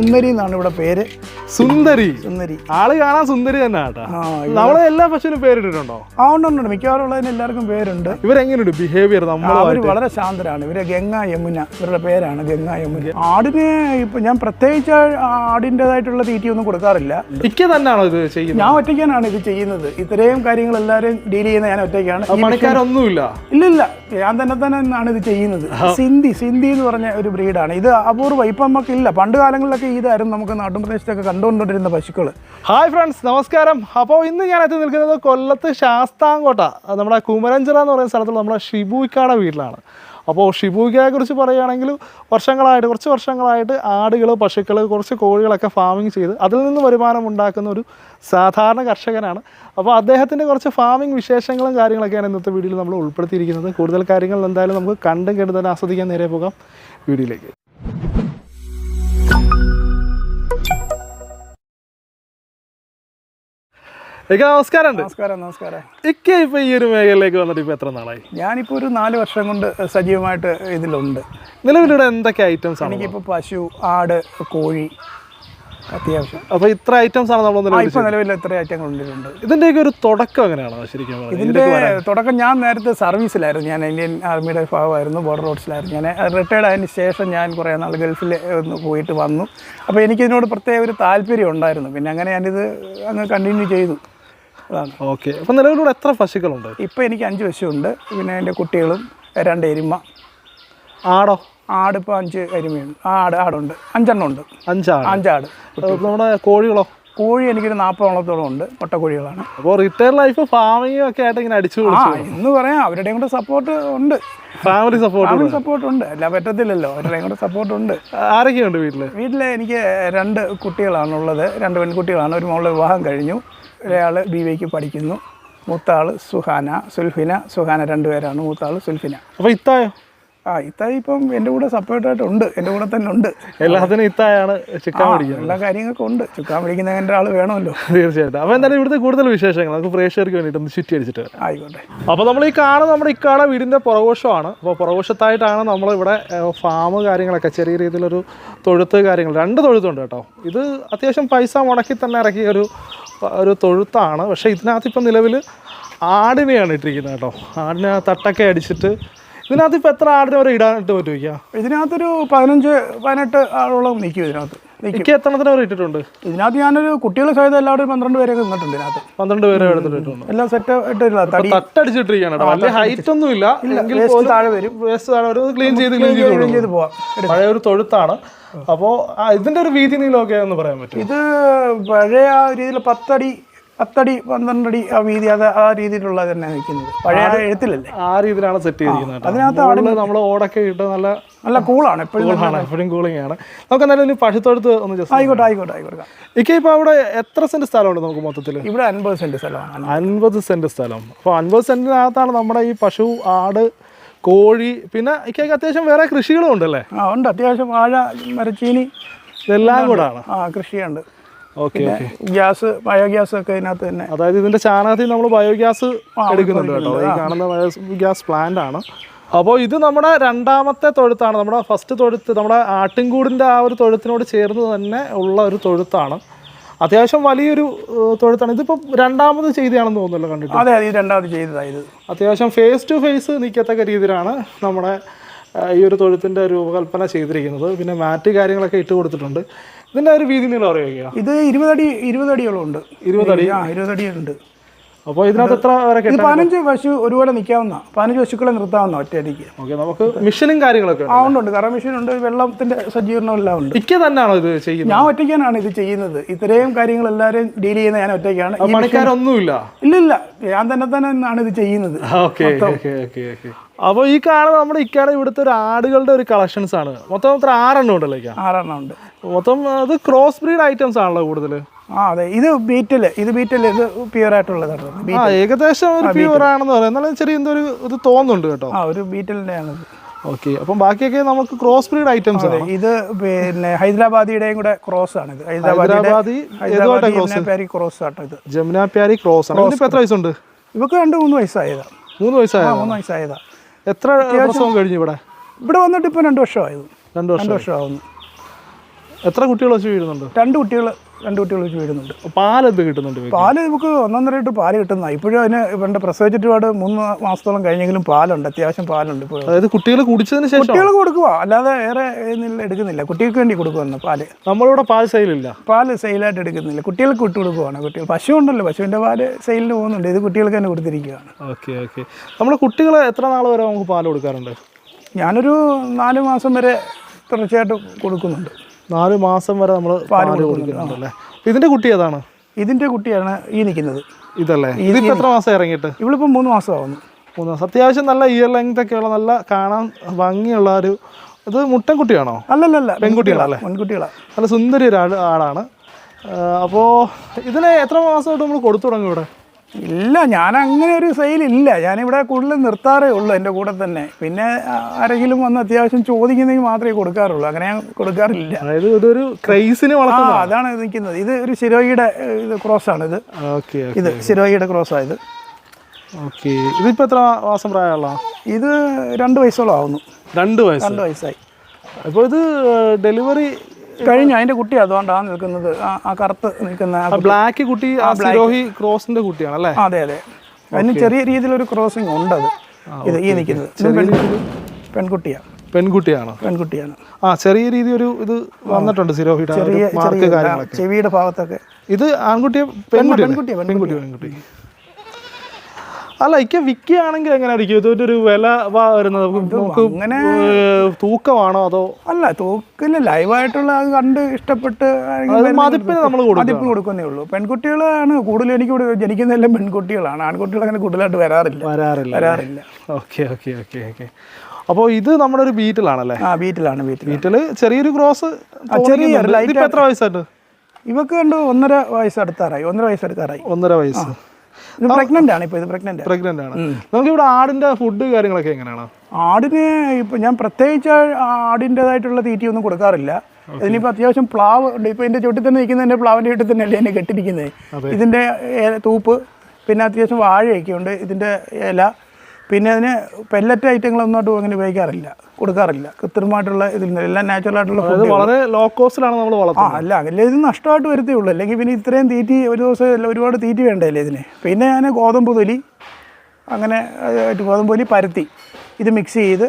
സുന്ദരി എന്നാണ് ഇവിടെ പേര്. സുന്ദരി. സുന്ദരി. ആൾ കാണാൻ സുന്ദരി തന്നെ കേട്ടാ നമ്മളെ എല്ലാ പശുവിനും പേരിട്ടിട്ടുണ്ടോ? ആ ഉണ്ട് ഉണ്ട്. മിക്കവാറും ഉള്ളതിന് എല്ലാവർക്കും പേരുണ്ട്. ഇവരെങ്ങനെയുണ്ട് ബിഹേവിയർ അവർ അവർ വളരെ ശാന്തരാണ്. ഇവർ ഗംഗ യമുന ഇവരുടെ പേരാണ് ഗംഗ യമുന. ആടിനെ ഇപ്പൊ ഞാൻ പ്രത്യേകിച്ച് ആടിന്റെതായിട്ടുള്ള തീറ്റിയൊന്നും കൊടുക്കാറില്ല. ഇക്ക തന്നെയാണോ ഇത് ചെയ്യുന്നത്? ഞാൻ ഒറ്റയ്ക്കാനാണ് ഇത് ചെയ്യുന്നത്. ഇത്രയും കാര്യങ്ങൾ എല്ലാവരും ഡീൽ ചെയ്യുന്ന ഞാൻ ഒറ്റയ്ക്കാണ്. പണിക്കാരൊന്നുമില്ല. ഇല്ല ഇല്ല ഞാൻ തന്നെ തന്നെയാണ് ഇത് ചെയ്യുന്നത്. സിന്ധി സിന്ധി എന്ന് പറഞ്ഞ ഒരു ബ്രീഡാണ് ഇത് അപൂർവം ഇപ്പം നമുക്കില്ല പണ്ട് കാലങ്ങളിലൊക്കെ ഇതായിരുന്നു നമുക്ക് നാട്ടുപ്രദേശത്തൊക്കെ കണ്ടുകൊണ്ടിരുന്ന പശുക്കൾ ഹായ് ഫ്രണ്ട്സ് നമസ്കാരം. അപ്പോൾ ഇന്ന് ഞാൻ എത്തി നിൽക്കുന്നത് കൊല്ലത്ത് ശാസ്താംകോട്ട നമ്മുടെ കുമരഞ്ചിറ എന്ന് പറയുന്ന സ്ഥലത്തുള്ള നമ്മുടെ ഷിബുക്കാട വീട്ടിലാണ്. അപ്പോൾ ഷിബൂക്കയെ കുറിച്ച് പറയുകയാണെങ്കിൽ വർഷങ്ങളായിട്ട് കുറച്ച് വർഷങ്ങളായിട്ട് ആടുകൾ പശുക്കൾ കുറച്ച് കോഴികളൊക്കെ ഫാമിംഗ് ചെയ്ത് അതിൽ നിന്ന് വരുമാനം ഉണ്ടാക്കുന്ന ഒരു സാധാരണ കർഷകനാണ്. അപ്പോൾ അദ്ദേഹത്തിന്റെ കുറച്ച് ഫാമിംഗ് വിശേഷങ്ങളും കാര്യങ്ങളൊക്കെയാണ് ഇന്നത്തെ വീഡിയോയിൽ നമ്മൾ ഉൾപ്പെടുത്തിയിരിക്കുന്നത്. കൂടുതൽ കാര്യങ്ങൾ എന്തായാലും നമുക്ക് കണ്ടും കേട്ട് തന്നെ ആസ്വദിക്കാൻ നേരെ പോകാം വീഡിയോയിലേക്ക്. നമസ്കാരം നമസ്കാരം. ഇക്ക ഇപ്പൊ ഈ ഒരു മേഖലയിലേക്ക് വന്നിട്ട് ഇപ്പൊ എത്ര നാളായി? ഞാനിപ്പോ ഒരു നാല് വർഷം കൊണ്ട് സജീവമായിട്ട് ഇതിലുണ്ട്. നിലവിലിവിടെ എന്തൊക്കെ ഐറ്റംസ് ആണ്? എനിക്കിപ്പോ പശു ആട് കോഴി അത്യാവശ്യം. അപ്പൊ ഇത്ര ഐറ്റംസ് ആണ് നമ്മൾ നിലവിൽ ഇത്ര ഐറ്റങ്ങൾ ഉണ്ട് ഇതിന്റെയൊക്കെ ഒരു തുടക്കം എങ്ങനെയാണോ? ശരിക്കും ഇതിന്റെ തുടക്കം ഞാൻ നേരത്തെ സർവീസിലായിരുന്നു. ഞാൻ ഇന്ത്യൻ ആർമിയുടെ ഭാഗമായിരുന്നു ബോർഡർ റോഡ്സിലായിരുന്നു ഞാൻ റിട്ടയർഡ് ആയതിനു ശേഷം ഞാൻ കുറേ നാൾ ഗൾഫിൽ ഒന്ന് പോയിട്ട് വന്നു. അപ്പോൾ എനിക്കിതിനോട് പ്രത്യേക ഒരു താല്പര്യം ഉണ്ടായിരുന്നു. പിന്നെ അങ്ങനെ ഞാനിത് അങ്ങ് കണ്ടിന്യൂ ചെയ്തു. ഓക്കെ. അപ്പം നിലവിലൂടെ എത്ര പശുക്കളുണ്ട്? ഇപ്പോൾ എനിക്ക് അഞ്ച് പശുവുണ്ട്. പിന്നെ എന്റെ കുട്ടികളും രണ്ട് എരുമ. ആടോ? ആട് ഇപ്പോൾ അഞ്ച് എരുമയുണ്ട്. ആട് ആടുണ്ട്. അഞ്ചെണ്ണം ഉണ്ട്. അഞ്ചാട്. അഞ്ചാട്. നമ്മുടെ കോഴികളോ? കോഴി എനിക്കൊരു നാൽപ്പതോളത്തോളം ഉണ്ട്. മുട്ടക്കോഴികളാണ് അപ്പോൾ റിട്ടയർ ലൈഫ് ഫാമിങ്ങും ഒക്കെ ആയിട്ട് ഇങ്ങനെ അടിച്ചു ആ എന്ന് പറയാം. അവരുടെയും കൂടെ സപ്പോർട്ട് ഉണ്ട്. ഫാമിലി സപ്പോർട്ട് ഫാമിലി സപ്പോർട്ട് ഉണ്ട്. അല്ല പറ്റത്തില്ലല്ലോ. അവരുടെയും കൂടെ സപ്പോർട്ട് ഉണ്ട്. ആരൊക്കെയുണ്ട് വീട്ടിൽ വീട്ടിൽ എനിക്ക് രണ്ട് കുട്ടികളാണുള്ളത്. രണ്ട് പെൺകുട്ടികളാണ്. ഒരു മോളുടെ വിവാഹം കഴിഞ്ഞു. ഒരാൾ ബി വൈക്ക് പഠിക്കുന്നു. മൂത്താൾ സുഹാന സുൽഫിന സുഹാന രണ്ടുപേരാണ്. മൂത്താൾ സുൽഫിന. അപ്പോൾ ഇത്തായോ? ആ ഇത്തായി ഇപ്പം എന്റെ കൂടെ സപ്പോർട്ടായിട്ട് ഉണ്ട് എന്റെ കൂടെ തന്നെ ഉണ്ട്. എല്ലാത്തിനും ഇത്തായാണ് ചിക്കൻ പിടിക്കുന്നത് എല്ലാ കാര്യങ്ങൾക്കും ഉണ്ട്. ചുക്കാൻ പിടിക്കുന്ന എന്റെ ആൾ വേണമല്ലോ. തീർച്ചയായിട്ടും. അപ്പോൾ എന്തായാലും ഇവിടുത്തെ കൂടുതൽ വിശേഷങ്ങൾ നമുക്ക് പ്രേക്ഷകർക്ക് വേണ്ടിയിട്ട് ഒന്ന് ചുറ്റി അടിച്ചിട്ട് വരാം. ആയിക്കോട്ടെ. അപ്പോൾ നമ്മൾ ഈ കാണുന്ന നമ്മുടെ ഇക്കാട വീടിന്റെ പുറകോഷമാണ് അപ്പോൾ പുറകോശത്തായിട്ടാണ് നമ്മളിവിടെ ഫാം കാര്യങ്ങളൊക്കെ ചെറിയ രീതിയിലൊരു തൊഴുത്ത് കാര്യങ്ങൾ. രണ്ട് തൊഴുത്തുണ്ട് കേട്ടോ. ഇത് അത്യാവശ്യം പൈസ മുടക്കി തന്നെ ഇറക്കിയ ഒരു ഒരു തൊഴുത്താണ്. പക്ഷേ ഇതിനകത്ത് ഇപ്പം നിലവിൽ ആടിനെയാണ് ഇട്ടിരിക്കുന്നത് കേട്ടോ. ആടിനെ തട്ടൊക്കെ അടിച്ചിട്ട് ഇതിനകത്ത് ഇപ്പോൾ എത്ര ആടിനെ വരെ ഇടാനായിട്ട് പറ്റുമോ ഇതിനകത്തൊരു പതിനഞ്ച് പതിനെട്ട് ആളോളം നിൽക്കും ഇതിനകത്ത്. എനിക്ക് ഇട്ടിട്ടുണ്ട്? ഇതിനകത്ത് ഞാനൊരു കുട്ടികളെ സഹിതം എല്ലാവരും പന്ത്രണ്ട് പേരൊക്കെ നിന്നിട്ടുണ്ട് ഇതിനകത്ത്. പന്ത്രണ്ട് പേരെ എടുത്തിട്ടുണ്ട് എല്ലാം സെറ്റ് ഇട്ടില്ല തട്ടടിച്ചിട്ടിരിക്കുകയാണ് വലിയ ഹൈറ്റ് ഒന്നും ഇല്ല. താഴെ വരും. വേസ്റ്റ് താഴെ വരും. ക്ലീൻ ചെയ്ത് ക്ലീൻ ചെയ്ത് പോവാം. പഴയ ഒരു തൊഴുത്താണ്. അപ്പോൾ ഇതിന്റെ ഒരു വീതി നീളമൊക്കെ എന്ന് പറയാൻ പറ്റും ഇത് പഴയ ആ രീതിയിൽ പത്തടി പത്തടി പന്ത്രണ്ടടി ആ വീതി അത് ആ രീതിയിലുള്ള തന്നെ നിൽക്കുന്നത്. പഴയ എഴുത്തിലല്ലേ? ആ രീതിയിലാണ് സെറ്റ് ചെയ്തിരിക്കുന്നത് അതിനകത്ത് ആടുകൾ നമ്മൾ ഓടൊക്കെ ഇട്ട് നല്ല നല്ല കൂളാണ് എപ്പോഴും എപ്പോഴും കൂളിംഗ് ആണ് നമുക്ക് എന്തായാലും പഴുത്തൊടുത്ത് ഒന്ന് ജസ്റ്റ് ആയിക്കോട്ടെ ആയിക്കോട്ടെ ആയിക്കോട്ടെ. ഇക്കെ ഇപ്പോൾ അവിടെ എത്ര സെന്റ് സ്ഥലമുണ്ട് നമുക്ക് മൊത്തത്തിൽ ഇവിടെ അൻപത് സെന്റ് സ്ഥലമാണ്. അൻപത് സെന്റ് സ്ഥലം. അപ്പോൾ അൻപത് സെന്റിനകത്താണ് നമ്മുടെ ഈ പശു ആട് കോഴി പിന്നെ ഇക്കൊക്കെ അത്യാവശ്യം വേറെ കൃഷികളും ഉണ്ടല്ലേ? ആ ഉണ്ട്. അത്യാവശ്യം വാഴ മരച്ചീനി ഇതെല്ലാം കൂടാണ്. ആ കൃഷിയുണ്ട്. ഗ്യാസ് ബയോഗ്യാസ് ഒക്കെ ഇതിനകത്ത് തന്നെ. അതായത് ഇതിന്റെ ചാണകത്തിൽ നമ്മൾ ബയോഗ്യാസ് എടുക്കുന്നുണ്ട് കേട്ടോ. ഈ കാണുന്ന ബയോഗ്യാസ് പ്ലാന്റ് ആണ്. അപ്പോൾ ഇത് നമ്മുടെ രണ്ടാമത്തെ തൊഴുത്താണ്. നമ്മുടെ ഫസ്റ്റ് തൊഴുത്ത് നമ്മുടെ ആട്ടിൻകൂടിന്റെ ആ ഒരു തൊഴുത്തിനോട് ചേർന്ന് തന്നെ ഉള്ള ഒരു തൊഴുത്താണ്. അത്യാവശ്യം വലിയൊരു തൊഴുത്താണ്. ഇതിപ്പോൾ രണ്ടാമത് ചെയ്തതാണെന്ന് തോന്നുന്നല്ലോ കണ്ടിട്ട്. അതെ അതെ രണ്ടാമത് ചെയ്തതായത് അത്യാവശ്യം ഫേസ് ടു ഫേസ് നിൽക്കത്തക്ക രീതിയിലാണ് നമ്മുടെ ഈ ഒരു തൊഴുത്തിന്റെ രൂപകൽപ്പന ചെയ്തിരിക്കുന്നത്. പിന്നെ മാറ്റ് കാര്യങ്ങളൊക്കെ ഇട്ട് കൊടുത്തിട്ടുണ്ട്. ഇതിന്റെ ഒരു വീതി നീളം അറിയുക ഇത് ഇരുപതടി ഇരുപതടിയോളം ഉണ്ട്. ഇരുപതടി? ആ ഇരുപതടി ഉണ്ട് അപ്പോൾ ഇതിനകത്ത് എത്ര വരെ ഇത് പതിനഞ്ച് പശു ഒരുപോലെ നിൽക്കാവുന്ന പതിനഞ്ച് പശുക്കളെ നിർത്താവുന്ന ഒറ്റയടിക്ക്. ഓക്കെ നമുക്ക് മിഷനും കാര്യങ്ങളൊക്കെ ആ ഉണ്ട് കാരണം മിഷൻ കറ മെഷീൻ ഉണ്ട് വെള്ളത്തിന്റെ സജ്ജീകരണം എല്ലാം ഉണ്ട്. ഇക്ക തന്നെയാണോ ഇത് ചെയ്യുന്നത്? ഞാൻ ഒറ്റയ്ക്കാനാണ് ഇത് ചെയ്യുന്നത്. ഇത്രയും കാര്യങ്ങൾ എല്ലാവരും ഡീൽ ചെയ്യുന്ന ഞാൻ ഒറ്റയ്ക്കാണ്. പണിക്കാരൊന്നുമില്ല? ഇല്ല ഇല്ല ഞാൻ തന്നെ തന്നെ ആണ് ഇത് ചെയ്യുന്നത്. Okay okay okay okay. അപ്പോൾ ഈ കാണുന്ന നമ്മുടെ ഇക്കാലം ഇവിടുത്തെ ഒരു ആടുകളുടെ ഒരു കളക്ഷൻസ് ആണ് മൊത്തം അത്ര ആറെണ്ണം ഉണ്ടല്ലോ ആറെണ്ണം ഉണ്ട്. മൊത്തം അത് ക്രോസ് ബ്രീഡ് ഐറ്റംസ് ആണല്ലോ കൂടുതൽ ആ അതെ. ഇത് ബീറ്റിൽ ഇത് ബീറ്റിൽ ഇത് പ്യുവർ ആയിട്ടുള്ളതാണ് ഏകദേശം ഒരു പ്യൂർ ആണെന്ന് പറയാം. എന്നാലും ചെറിയ എന്തോ ഒരു ഇത് തോന്നുന്നുണ്ട് കേട്ടോ. ആ ഒരു ബീറ്റലിന്റെ ആണ് ഓക്കെ അപ്പം ബാക്കിയൊക്കെ നമുക്ക് ക്രോസ് ബ്രീഡ് ഐറ്റംസ് ആണ്. ഇത് പിന്നെ ഹൈദരാബാദിയുടെയും കൂടെ ക്രോസ് ആണ് ഇത്. ഹൈദരാബാദി ഹൈദരാബാദി ക്രോസ് ആട്ടോ ഇത്. ജമുന പ്യാരി ക്രോസ് ആണ്. ഇപ്പൊ എത്ര വയസ്സുണ്ട്? ഇവക്ക് രണ്ട് മൂന്ന് വയസ്സായതാ. മൂന്ന് വയസ്സായ മൂന്ന് വയസ്സായതാ. എത്ര പ്രസവം കഴിഞ്ഞു ഇവിടെ? ഇവിടെ വന്നിട്ട് ഇപ്പൊ രണ്ട് വർഷമായത്. രണ്ട് വർഷം വർഷമാവുന്നു. എത്ര കുട്ടികൾ വെച്ച് വീഴുന്നുണ്ട്? രണ്ട് കുട്ടികൾ രണ്ട് കുട്ടികൾ വെച്ച് വരുന്നുണ്ട്. പാലത് കിട്ടുന്നുണ്ട് പാൽ നമുക്ക് ഒന്നൊന്നര ലിറ്റർ പാൽ കിട്ടുന്ന ഇപ്പോഴും അതിന് പണ്ട് പ്രസവിച്ചിട്ട് ഒരുപാട് മൂന്ന് മാസത്തോളം കഴിഞ്ഞെങ്കിലും പാലുണ്ട്. അത്യാവശ്യം പാലുണ്ട് ഇപ്പോൾ അതായത് കുട്ടികൾ കുടിച്ചതിന് ശേഷം കുട്ടികൾ കൊടുക്കുക അല്ലാതെ വേറെ എടുക്കുന്നില്ല. കുട്ടികൾക്ക് വേണ്ടി കൊടുക്കുമെന്ന് പാൽ. നമ്മളിവിടെ പാൽ സെയിലില്ല. പാൽ സെയിലായിട്ട് എടുക്കുന്നില്ല. കുട്ടികൾക്ക് വിട്ടു കൊടുക്കുവാണ് കുട്ടികൾ. പശു ഉണ്ടല്ലോ. പശുവിന്റെ പാൽ സെയിലിന് പോകുന്നുണ്ട്. ഇത് കുട്ടികൾക്ക് തന്നെ കൊടുത്തിരിക്കുകയാണ് ഓക്കെ ഓക്കെ. നമ്മൾ കുട്ടികൾ എത്ര നാൾ വരെ നമുക്ക് പാൽ കൊടുക്കാറുണ്ട്? ഞാനൊരു നാല് മാസം വരെ തുടർച്ചയായിട്ട് കൊടുക്കുന്നുണ്ട്. നാല് മാസം വരെ നമ്മൾ പാൽ ഇതിന്റെ കുട്ടി ഏതാണ്? ഇതിന്റെ കുട്ടിയാണ് ഈ നിൽക്കുന്നത്. ഇതല്ലേ? ഇതിപ്പോ എത്ര മാസം ഇറങ്ങിയിട്ട്? ഇവളിപ്പോ മൂന്ന് മാസമാവുന്നു. മൂന്ന് മാസം. അത്യാവശ്യം നല്ല ഇയർ ലെങ്ത് ഒക്കെ ഉള്ള നല്ല കാണാൻ ഭംഗിയുള്ള ഒരു ഇത് മുട്ടൻ കുട്ടിയാണോ? അല്ലല്ലല്ല പെൺകുട്ടികളല്ലേ? പെൺകുട്ടികളാണ് നല്ല സുന്ദരി ഒരു ആളാണ്. ആടാണ് അപ്പോൾ ഇതിനെ എത്ര മാസമായിട്ട് നമ്മൾ കൊടുത്തു തുടങ്ങും ഇവിടെ? ഇല്ല ഞാൻ അങ്ങനെ ഒരു സെയിലില്ല. ഞാനിവിടെ കൂടുതൽ നിർത്താറേ ഉള്ളൂ എന്റെ കൂടെ തന്നെ. പിന്നെ ആരെങ്കിലും വന്ന് അത്യാവശ്യം ചോദിക്കുന്നെങ്കിൽ മാത്രമേ കൊടുക്കാറുള്ളൂ. അങ്ങനെ ഞാൻ കൊടുക്കാറില്ല. അതായത് ഇതൊരു ക്രൈസിന് വളർത്തുന്ന അതാണ് നിൽക്കുന്നത്. ഇത് ഒരു ശിരോയിയുടെ ഏഹ്, ഇത് ക്രോസാണ് ഇത്. ഓക്കെ ഇത് ശിരോയിയുടെ ക്രോസാണ് ഇത്. ഓക്കെ. ഇതിപ്പോൾ എത്ര മാസം പ്രായമുള്ള ഇത് രണ്ട് വയസ്സോളം ആവുന്നു. രണ്ട് വയസ്സ്. രണ്ട് വയസ്സായി. അപ്പോൾ ഇത് ഡെലിവറി കഴിഞ്ഞു അതിന്റെ കുട്ടി അതുകൊണ്ടാണ് നിൽക്കുന്നത്. ആ- കറുത്ത് നിൽക്കുന്ന ബ്ലാക്ക് കുട്ടി. ആ സിരോഹി ക്രോസിന്റെ കുട്ടിയാണ് അല്ലേ? അതെ അതെ. അതിന് ചെറിയ രീതിയിലൊരു ക്രോസിങ് ഉണ്ട് അത്. ഇത് ഈ നിൽക്കുന്നത്. പെൺകുട്ടിയാണ് പെൺകുട്ടിയാണ്? പെൺകുട്ടിയാണ്. ആ ചെറിയ രീതി ഒരു ഇത് വന്നിട്ടുണ്ട് സിരോഹിയുടെ ചെറിയ ചെറിയ ചെവിയുടെ ഭാഗത്തൊക്കെ. ഇത് ആൺകുട്ടിയെ പെൺകുട്ടി. പെൺകുട്ടി പെൺകുട്ടി. അല്ല ഇക്ക വിൽക്കുകയാണെങ്കിൽ എങ്ങനെയായിരിക്കും? ഇതൊരു ഒരു വില വരുന്നത്? നമുക്ക് അങ്ങനെ തൂക്കമാണോ അതോ? അല്ല തൂക്കില്ല ലൈവായിട്ടുള്ള അത് കണ്ട് ഇഷ്ടപ്പെട്ട് മതിപ്പിന് നമ്മൾ മതിപ്പ് മതിപ്പിന് കൊടുക്കുന്നേ ഉള്ളൂ. പെൺകുട്ടികളാണ് കൂടുതലും എനിക്ക് ജനിക്കുന്നതെല്ലാം പെൺകുട്ടികളാണ്. ആൺകുട്ടികൾ അങ്ങനെ കൂടുതലായിട്ട് വരാറില്ല. വരാറില്ല. വരാറില്ല. Okay okay okay okay. അപ്പോൾ ഇത് നമ്മുടെ ഒരു ബീറ്റിലാണല്ലേ? ആ ബീറ്റിലാണ് ബീറ്റിൽ ബീറ്റിൽ ചെറിയൊരു ക്രോസ് ചെറിയ എത്ര വയസ്സായിട്ട്? ഇവക്ക് കണ്ടു ഒന്നര വയസ്സ് അടുത്താറായി ഒന്നര വയസ്സ് അടുത്താറായി ഒന്നര വയസ്സ്. പ്രഗ്നന്റ് ആണ് ഇപ്പൊ ഇത് പ്രഗ്നന്റ് പ്രഗ്നന്റ് ആണ്. നമുക്ക് ഇവിടെ ആടിന്റെ ഫുഡ് കാര്യങ്ങളൊക്കെ എങ്ങനെയാണ്? ആടിന് ഇപ്പൊ ഞാൻ പ്രത്യേകിച്ച് ആടിന്റെതായിട്ടുള്ള തീറ്റിയൊന്നും കൊടുക്കാറില്ല. ഇതിനിപ്പോൾ അത്യാവശ്യം പ്ലാവ് ഉണ്ട്. ഇപ്പോൾ എന്റെ ചുട്ടിൽ തന്നെ നിൽക്കുന്നതിന്റെ പ്ലാവിന്റെ ചുട്ടിൽ തന്നെയല്ലേ എന്നെ കെട്ടിരിക്കുന്നത്. ഇതിന്റെ ഏ- തൂപ്പ് പിന്നെ അത്യാവശ്യം വാഴയൊക്കെ ഉണ്ട് ഇതിന്റെ ഇല പിന്നെ അതിന് പെല്ലറ്റ് ഐറ്റങ്ങളൊന്നും അങ്ങനെ ഉപയോഗിക്കാറില്ല. കൊടുക്കാറില്ല. കൃത്രിമമായിട്ടുള്ള ഇതിൽ നിന്ന് എല്ലാം നാച്ചുറൽ ആയിട്ടുള്ള ഫുഡ് വളരെ ലോ കോസ്റ്റിലാണ് നമ്മൾ വളർത്തുന്നത്. അല്ല അല്ല? ഇത് നഷ്ടമായിട്ട് വരത്തേ ഉള്ളൂ. അല്ലെങ്കിൽ പിന്നെ ഇത്രയും തീറ്റി ഒരു ദിവസം ഒരുപാട് തീറ്റി വേണ്ടല്ലേ ഇതിന്? പിന്നെ ഞാൻ ഗോതമ്പ് തൊലി അങ്ങനെ ഗോതമ്പ് തൊലി പരത്തി. ഇത് മിക്സ് ചെയ്ത്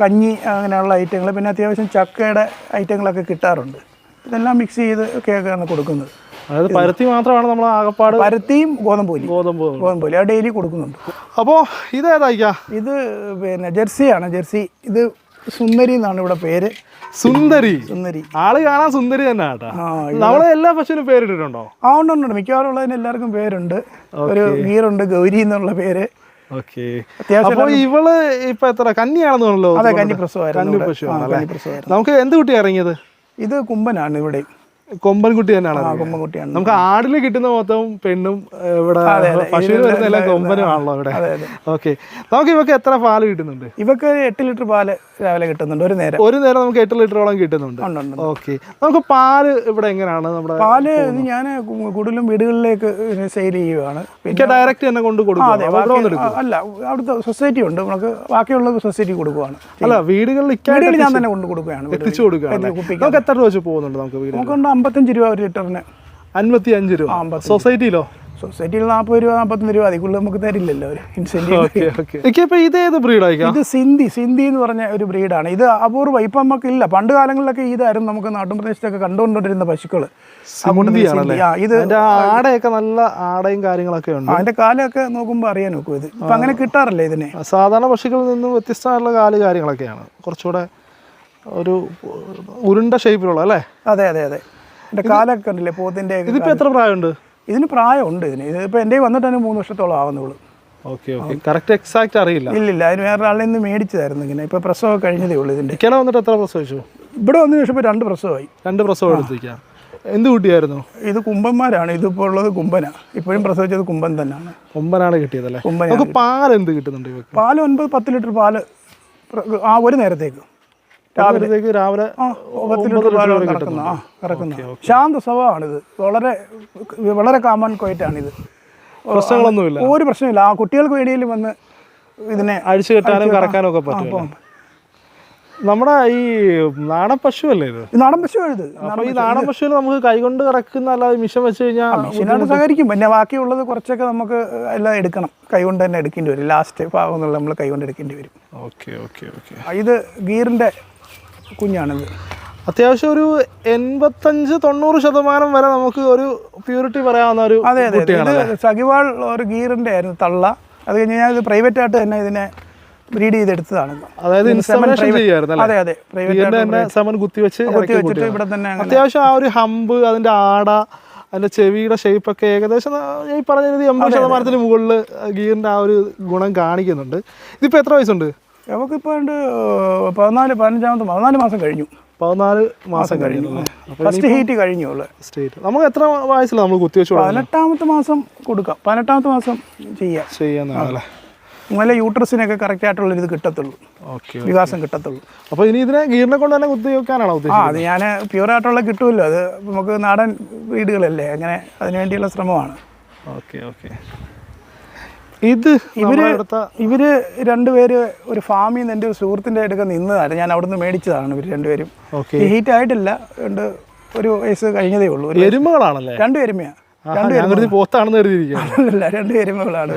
കഞ്ഞി അങ്ങനെയുള്ള ഐറ്റങ്ങൾ പിന്നെ അത്യാവശ്യം ചക്കയുടെ ഐറ്റങ്ങളൊക്കെ കിട്ടാറുണ്ട്. ഇതെല്ലാം മിക്സ് ചെയ്ത് ഒക്കെയൊക്കെയാണ് കൊടുക്കുന്നത്. അതായത് പരുത്തി മാത്രമാണ് നമ്മൾ ആകപ്പാട് പരുത്തിയും ഗോതമ്പോലി ഗോതമ്പ് ഗോതമ്പോലി അത് ഡെയിലി കൊടുക്കുന്നുണ്ട്. അപ്പോൾ ഇതേതായിക്കാ ഇത് പിന്നെ ജെർസിയാണ്. ജെർസി. ഇത് സുന്ദരി എന്നാണ് ഇവിടെ പേര്. സുന്ദരി. സുന്ദരി. ആൾ കാണാൻ സുന്ദരി തന്നെ കേട്ടാ നമ്മളെ എല്ലാ പശുവിനും പേരിട്ടിട്ടുണ്ടോ? ആ ഉണ്ട് ഉണ്ട് മിക്കവാറും ഉള്ളതിന് എല്ലാവർക്കും പേരുണ്ട്. ഒരു ഗീറുണ്ട് ഗൗരി എന്നുള്ള പേര്. അപ്പൊ ഇവൾ ഇപ്പൊ എത്ര? കന്നിയാണെന്നുള്ളോ അതെ കന്നി പ്രസവമായിരുന്നു നമുക്ക് എന്ത് കുട്ടിയാ ഇറങ്ങിയത്? ഇത് കുമ്പനാണ് ഇവിടെ. കൊമ്പൻ കുട്ടി തന്നെയാണ് ഇറങ്ങിയത്. നമുക്ക് ആടിൽ കിട്ടുന്ന മൊത്തം പെണ്ണും ഇവിടെ പശുവിൽ. വരുന്ന എല്ലാം കൊമ്പനും ആണല്ലോ ഇവിടെ. ഓക്കെ. നമുക്ക് ഇവക്ക് എത്ര പാൽ കിട്ടുന്നുണ്ട്? ഇവക്ക് എട്ട് ലിറ്റർ പാൽ രാവിലെ കിട്ടുന്നുണ്ട് ഒരു നേരം. ഒരു നേരം നമുക്ക് എട്ട് ലിറ്ററോളം കിട്ടുന്നുണ്ട്. ഓക്കെ. നമുക്ക് പാൽ ഇവിടെ എങ്ങനെയാണ് നമ്മുടെ പാൽ ഞാൻ കൂടുതലും വീടുകളിലേക്ക് സെയിൽ ചെയ്യുകയാണ് പിന്നെ ഡയറക്റ്റ് തന്നെ കൊണ്ട് കൊടുക്കും അല്ല അവിടുത്തെ സൊസൈറ്റി ഉണ്ട്. നമുക്ക് ബാക്കിയുള്ള സൊസൈറ്റി കൊടുക്കുകയാണ് അല്ല വീടുകളിൽ ഞാൻ തന്നെ കൊണ്ട് കൊടുക്കുകയാണ്. എത്തിച്ചു കൊടുക്കുകയാണ് നമുക്ക് എത്ര രൂപ വെച്ച് പോകുന്നുണ്ട് നമുക്ക് വീട് നമുക്കുണ്ട് അമ്പത്തഞ്ച് രൂപ ഒരു ലിറ്ററിന്. അൻപത്തി അഞ്ച് രൂപ സൊസൈറ്റിയിലോ? സൊസൈറ്റിയിൽ നാൽപ്പത് രൂപ നാൽപ്പത്തഞ്ച് രൂപ. അതിൽ നമുക്ക് തരില്ലല്ലോ ഒരു ഇൻസെന്റീവ് ഇത് ഏത് സിന്ധി സിന്ധി എന്ന് പറഞ്ഞ ഒരു ബ്രീഡാണ് ഇത് അപൂർവ ഇപ്പം നമുക്കില്ല പണ്ട് കാലങ്ങളിലൊക്കെ ഇതായിരുന്നു നമുക്ക് നാട്ടുപ്രദേശത്തൊക്കെ കണ്ടുകൊണ്ടിരുന്ന പശുക്കൾ ഇത് ആടയൊക്കെ നല്ല ആടയും കാര്യങ്ങളൊക്കെ ഉണ്ട്. അതിന്റെ കാലൊക്കെ നോക്കുമ്പോൾ അറിയാൻ നോക്കും ഇത്. ഇപ്പം അങ്ങനെ കിട്ടാറില്ല ഇതിനെ? സാധാരണ പശുക്കളിൽ നിന്നും വ്യത്യസ്തമായിട്ടുള്ള കാൽ കാര്യങ്ങളൊക്കെയാണ്. കുറച്ചുകൂടെ ഒരു ഉരുണ്ട ഷേപ്പിലുള്ള അല്ലേ? അതെ അതെ അതെ. എന്റെ കാലൊക്കെ ഉണ്ടല്ലേ പോത്തിന്റെ ഇതിപ്പോ എത്ര പ്രായമുണ്ട്? ഇതിന് പ്രായമുണ്ട് ഇതിന്. ഇതിപ്പോ എന്റെ വന്നിട്ട് തന്നെ മൂന്ന് വർഷത്തോളം ആവുന്നുള്ളൂ. Okay okay. കറക്റ്റ് എക്സാക്ട് അറിയില്ല. ഇല്ലില്ല അതിന് വേറെ ആളിൽ നിന്ന് മേടിച്ചതായിരുന്നു ഇങ്ങനെ. ഇപ്പൊ പ്രസവം കഴിഞ്ഞതേ ഉള്ളൂ ഇതിന്റെ ഇക്കല വന്നിട്ട് എത്ര പ്രസവിച്ചു ഇവിടെ വന്ന ശേഷം രണ്ട് പ്രസവമായി. രണ്ട് പ്രസവം എടുത്തിരിക്കാം. എന്ത് കുട്ടിയായിരുന്നു? ഇത് കുമ്പന്മാരാണ്. ഇതിപ്പോൾ ഉള്ളത് കുമ്പന. ഇപ്പോഴും പ്രസവിച്ചത് കുമ്പൻ തന്നെയാണ്. കുമ്പനാണ് കിട്ടിയതല്ലേ കുമ്പന പാൽ എന്ത് കിട്ടുന്നുണ്ട് പാൽ ഒൻപത് പത്ത് ലിറ്റർ പാൽ ആ ഒരു നേരത്തേക്ക്. രാവിലത്തേക്ക് രാവിലെ കറക്കുന്ന ആ കറക്കുന്ന. ശാന്ത സ്വഭാവമാണിത്. വളരെ വളരെ കാമൺ കൊയറ്റാണിത് പ്രശ്നങ്ങളൊന്നുമില്ല ഒരു പ്രശ്നമില്ല ആ കുട്ടികൾക്ക് വേണ്ടിയിൽ വന്ന് ഇതിനെ അഴിച്ചു കെട്ടാനും കറക്കാനും ഒക്കെ പറ്റും നമ്മുടെ ഈ നാടൻ പശു അല്ലേ ഇത് നാടൻ പശു ഇത് അപ്പൊ ഈ നാടൻ പശുവിൽ നമുക്ക് കൈകൊണ്ട് കറക്കുന്ന അല്ലാതെ മിഷൻ വെച്ച് കഴിഞ്ഞാൽ മിഷനായിട്ട് സഹകരിക്കും. പിന്നെ ബാക്കിയുള്ളത് കുറച്ചൊക്കെ നമുക്ക് എല്ലാം എടുക്കണം. കൈകൊണ്ട് തന്നെ എടുക്കേണ്ടി വരും. ലാസ്റ്റ് ഭാഗം നമ്മൾ കൈകൊണ്ട് എടുക്കേണ്ടി വരും. Okay okay okay. ഇത് ഗീറിന്റെ കുഞ്ഞാണിത്. അത്യാവശ്യം ഒരു എൺപത്തഞ്ച് തൊണ്ണൂറ് ശതമാനം വരെ നമുക്ക് ഒരു പ്യൂരിറ്റി പറയാവുന്ന ഒരു അതെ അതെ ഇത് സഖിവാൾ ഒരു ഗീറിന്റെ ആയിരുന്നു തള്ള. അത് കഴിഞ്ഞ് ഞാൻ ഇത് പ്രൈവറ്റ് ആയിട്ട് തന്നെ ഇതിനെ ബ്രീഡ് ചെയ്തെടുത്തതാണ്. അതായത് അതെ അതെ. പ്രൈവറ്റ് കുത്തി വെച്ച് കുത്തി വെച്ചിട്ട്. ഇവിടെ തന്നെ അത്യാവശ്യം ആ ഒരു ഹമ്പ് അതിന്റെ ആട അതിന്റെ ചെവിയുടെ ഷേപ്പ് ഒക്കെ ഏകദേശം ഈ പറഞ്ഞ രീതി എൺപത് ശതമാനത്തിന് മുകളിൽ ഗീറിന്റെ ആ ഒരു ഗുണം കാണിക്കുന്നുണ്ട്. ഇതിപ്പോ എത്ര വയസ്സുണ്ട്? നമുക്കിപ്പോൾ ഉണ്ട് പതിനാല് പതിനഞ്ചാമത്തെ പതിനാല് മാസം കഴിഞ്ഞു. പതിനാല് മാസം കഴിഞ്ഞു. ഫസ്റ്റ് ഹീറ്റ് കഴിഞ്ഞു സ്റ്റേറ്റ് നമുക്ക് എത്ര വയസ്സിലാണ് നമ്മൾ കുത്തി വെച്ചു പതിനെട്ടാമത്തെ മാസം കൊടുക്കാം. പതിനെട്ടാമത്തെ മാസം ചെയ്യാം. ചെയ്യാന്നാണ് അല്ലേ? നല്ല യൂട്രസിനൊക്കെ കറക്റ്റ് ആയിട്ടുള്ള ഇത് കിട്ടത്തുള്ളൂ. ഓക്കെ വികാസം കിട്ടത്തുള്ളൂ. അപ്പൊ ഇനി ഇതിനെ ഗീറിനെ കൊണ്ട് തന്നെ കുത്തി വെക്കാനാണോ ആ അത് ഞാൻ പ്യൂർ ആയിട്ടുള്ള കിട്ടുമല്ലോ. അത് നമുക്ക് നാടൻ വീടുകളല്ലേ. അങ്ങനെ അതിനു വേണ്ടിയുള്ള ശ്രമമാണ്. Okay okay. ഇത് ഇവർ ഇവർ രണ്ടുപേര് ഒരു ഫാമിൽ നിന്ന് എന്റെ ഒരു സുഹൃത്തിന്റെ അടുക്ക നിന്നതാണ് ഞാൻ അവിടുന്ന് മേടിച്ചതാണ് ഇവർ രണ്ടുപേരും. ഹീറ്റ് ആയിട്ടില്ല. രണ്ട് ഒരു വയസ്സ് കഴിഞ്ഞതേ ഉള്ളൂ. എരുമകളാണല്ലേ? രണ്ട് എരുമയാണ് രണ്ട് എരുമകളാണ്.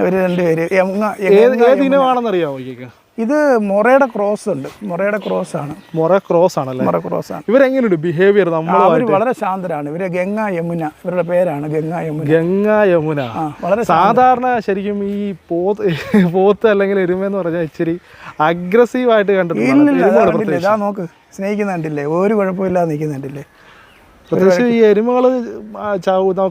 ഇവർ രണ്ടുപേര്. ഏത് ഇനമാണെന്നറിയാമോ ഇത് മൊറയുടെ ക്രോസ് ഉണ്ട്. മൊറയുടെ ക്രോസ് ആണ്. മൊറ ക്രോസ് ആണല്ലേ? മൊറ ക്രോസ് ആണ്. ഇവരെങ്ങനെയുണ്ട് ബിഹേവിയർ നമ്മൾ അവർ വളരെ ശാന്തരാണ്. ഇവർ ഗംഗ യമുന. ഇവരുടെ പേരാണ് ഗംഗ യമുന. ഗംഗ യമുന. വളരെ സാധാരണ ശരിക്കും ഈ പോത്ത് പോത്ത് അല്ലെങ്കിൽ എരുമ എന്ന് പറഞ്ഞാൽ ഇച്ചിരി അഗ്രസീവ് ആയിട്ട് കണ്ടിട്ടില്ല? ഇതാ നോക്ക്. സ്നേഹിക്കുന്നുണ്ടില്ലേ ഒരു കുഴപ്പമില്ലാതെ നിൽക്കുന്നുണ്ടില്ലേ പ്രത്യേകിച്ച് ഈ എരുമകൾ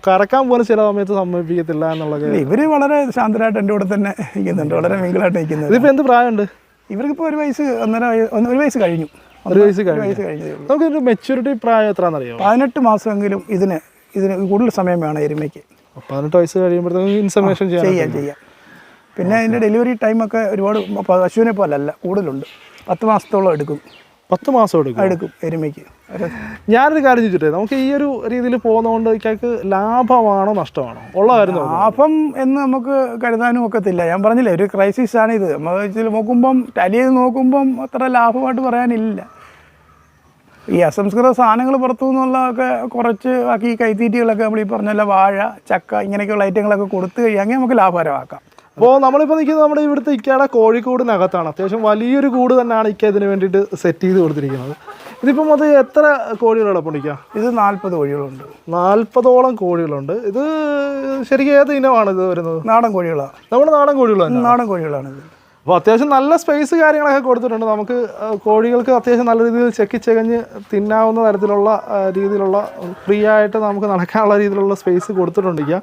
കറക്കാൻ പോലും ചില സമയത്ത് സമ്മതിപ്പിക്കത്തില്ല എന്നുള്ളത്. ഇവർ വളരെ ശാന്തരായിട്ട് എന്റെ കൂടെ തന്നെ നിൽക്കുന്നുണ്ട് വളരെ മിങ്കിളായിട്ട് നിൽക്കുന്നത് ഇതിപ്പോ എന്ത് പ്രായമുണ്ട്? ഇവർക്കിപ്പോൾ ഒരു വയസ്സ് ഒന്നര ഒന്ന് ഒരു വയസ്സ് കഴിഞ്ഞു. ഒരു വയസ്സ് കഴിഞ്ഞു. വയസ്സ് നമുക്ക് ഇതിന്റെ മെച്യൂരിറ്റി പ്രായം എത്രയാണെന്നറിയോ? പതിനെട്ട് മാസമെങ്കിലും ഇതിന് ഇതിന് കൂടുതൽ സമയം വേണം എരുമയ്ക്ക്. പതിനെട്ട് വയസ്സ് കഴിയുമ്പോഴത്തേക്കും ഇൻസർമേഷൻ ചെയ്യാൻ ചെയ്യാം ചെയ്യാം. പിന്നെ അതിന്റെ ഡെലിവറി ടൈമൊക്കെ ഒരുപാട് പശുവിനെ പോലല്ല കൂടുതലുണ്ട്. പത്ത് മാസത്തോളം എടുക്കും. പത്ത് മാസം എടുക്കും. എടുക്കും എരുമയ്ക്ക്. ഞാനൊരു കാര്യം ചോദിച്ചിട്ടേ നമുക്ക് ഈ ഒരു രീതിയിൽ പോകുന്നതുകൊണ്ട് ഇക്കാക്ക് ലാഭമാണോ നഷ്ടമാണോ? ഉള്ള കാര്യം ലാഭം എന്ന് നമുക്ക് കരുതാനും ഒക്കത്തില്ല. ഞാൻ പറഞ്ഞില്ലേ ഒരു ക്രൈസിസ് ആണ് ഇത്. നമ്മൾ നോക്കുമ്പം ടാലി ചെയ്ത് നോക്കുമ്പം അത്ര ലാഭമായിട്ട് പറയാനില്ല. ഈ അസംസ്കൃത സാധനങ്ങൾ പുറത്തു നിന്നുള്ളതൊക്കെ കുറച്ച് ബാക്കി കൈത്തീറ്റികളൊക്കെ നമ്മൾ ഈ പറഞ്ഞ വാഴ ചക്ക ഇങ്ങനെയൊക്കെയുള്ള ഐറ്റങ്ങളൊക്കെ കൊടുത്തു കഴിയാമെങ്കിൽ നമുക്ക് ലാഭകരമാക്കാം. അപ്പോൾ നമ്മളിപ്പോൾ നിൽക്കുന്നത് നമ്മുടെ ഇവിടുത്തെ ഇക്കയുടെ കോഴിക്കൂടിനകത്താണ്. അത്യാവശ്യം വലിയൊരു കൂട് തന്നെയാണ് ഇക്ക ഇതിന് വേണ്ടിയിട്ട് സെറ്റ് ചെയ്ത് കൊടുത്തിരിക്കുന്നത്. ഇതിപ്പം അത് എത്ര കോഴികളോടൊപ്പം ഇരിക്കുക ഇത് നാൽപ്പത് കോഴികളുണ്ട്. നാൽപ്പതോളം കോഴികളുണ്ട്. ഇത് ശരിക്കും ഏത് ഇനമാണ് ഇത് വരുന്നത്? നാടൻ കോഴികളാണ് നമ്മുടെ നാടൻ കോഴികളാണ് നാടൻ കോഴികളാണ് ഇത് അപ്പോൾ അത്യാവശ്യം നല്ല സ്പേസ് കാര്യങ്ങളൊക്കെ കൊടുത്തിട്ടുണ്ട്. നമുക്ക് കോഴികൾക്ക് അത്യാവശ്യം നല്ല രീതിയിൽ ചെക്കി ചെകഞ്ഞ് തിന്നാവുന്ന തരത്തിലുള്ള രീതിയിലുള്ള ഫ്രീ ആയിട്ട് നമുക്ക് നടക്കാനുള്ള രീതിയിലുള്ള സ്പേസ് കൊടുത്തിട്ടുണ്ട് ഇക്ക.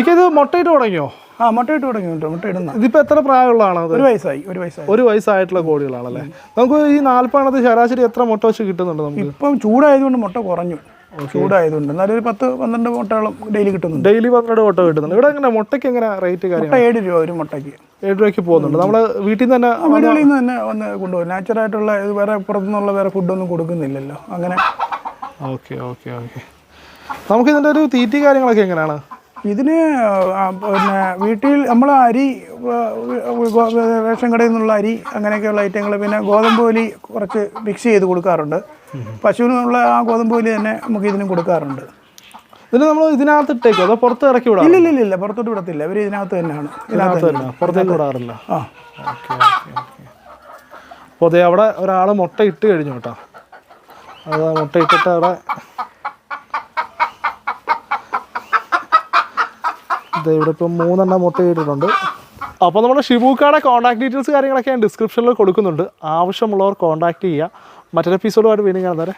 ഇക്ക ഇത് മുട്ടയിട്ട് തുടങ്ങിയോ? ആ മുട്ടയിട്ട് തുടങ്ങി കേട്ടോ മുട്ട ഇടുന്ന. ഇതിപ്പോൾ എത്ര പ്രായമുള്ള ആളാണ് ഒരു വയസ്സായി ഒരു വയസ്സായി. ഒരു വയസ്സായിട്ടുള്ള കോഴികളാണല്ലേ നമുക്ക് ഈ നാൽപ്പണത്തിൽ ശരാശരി എത്ര മുട്ട വെച്ച് കിട്ടുന്നുണ്ട് നമുക്ക്? ഇപ്പം ചൂടായതുകൊണ്ട് മുട്ട കുറഞ്ഞു. ചൂടായതുകൊണ്ട്. എന്നാലും ഒരു പത്ത് പന്ത്രണ്ട് മുട്ടകളും ഡെയിലി കിട്ടുന്നുണ്ട്. ഡെയിലി പന്ത്രണ്ട് മുട്ട കിട്ടുന്നുണ്ട്. ഇവിടെ എങ്ങനെ മുട്ടയ്ക്ക് എങ്ങനെ റേറ്റ് കാര്യം മുട്ട ഏഴ് രൂപ ഒരു മുട്ടയ്ക്ക്. ഏഴ് രൂപയ്ക്ക് പോകുന്നുണ്ട്. നമ്മൾ വീട്ടിൽ നിന്ന് തന്നെ വീടുകളിൽ നിന്ന് തന്നെ വന്ന് കൊണ്ടുപോകും. നാച്ചുറായിട്ടുള്ള ഇത് വേറെ പുറത്തുനിന്നുള്ള വേറെ ഫുഡൊന്നും കൊടുക്കുന്നില്ലല്ലോ. അങ്ങനെ ഓക്കെ ഓക്കെ ഓക്കെ. നമുക്ക് ഇതിന്റെ ഒരു തീറ്റി കാര്യങ്ങളൊക്കെ എങ്ങനെയാണ്? ഇതിന് പിന്നെ വീട്ടിൽ നമ്മൾ അരി റേഷൻ കടയിൽ നിന്നുള്ള അരി അങ്ങനെയൊക്കെയുള്ള ഐറ്റങ്ങൾ പിന്നെ ഗോതമ്പ് പൊലി കുറച്ച് മിക്സ് ചെയ്ത് കൊടുക്കാറുണ്ട്. പശുവിനുള്ള ആ ഗോതമ്പ് പൊലി തന്നെ നമുക്ക് ഇതിനും കൊടുക്കാറുണ്ട്. ഇതിന് നമ്മൾ ഇതിനകത്ത് ഇട്ടേക്കോ അതോ പുറത്ത് ഇറക്കി വിടാം ഇല്ല ഇല്ല ഇല്ല പുറത്തോട്ട് വിടത്തില്ല. അവർ ഇതിനകത്ത് തന്നെയാണ്. ഇതിനകത്ത് തന്നെ. പുറത്തേക്ക് വിടാറില്ല. ആ. Okay okay okay. അപ്പോൾ അതെ അവിടെ ഒരാൾ മുട്ട ഇട്ട് കഴിഞ്ഞു കേട്ടോ. അത് മുട്ട ഇട്ടിട്ട് അവിടെ ഇവിടെ ഇപ്പം മൂന്നെണ്ണം മുട്ട ഇട്ടിട്ടുണ്ട് അപ്പോൾ നമ്മുടെ ഷിബുക്കാടെ കോൺടാക്ട് ഡീറ്റെയിൽസ് കാര്യങ്ങളൊക്കെ ഞാൻ ഡിസ്ക്രിപ്ഷനിൽ കൊടുക്കുന്നുണ്ട്. ആവശ്യമുള്ളവർ കോൺടാക്ട് ചെയ്യുക. മറ്റൊരു എപ്പിസോഡുമായിട്ട് വീണ്ടും കാണുന്നവരെ.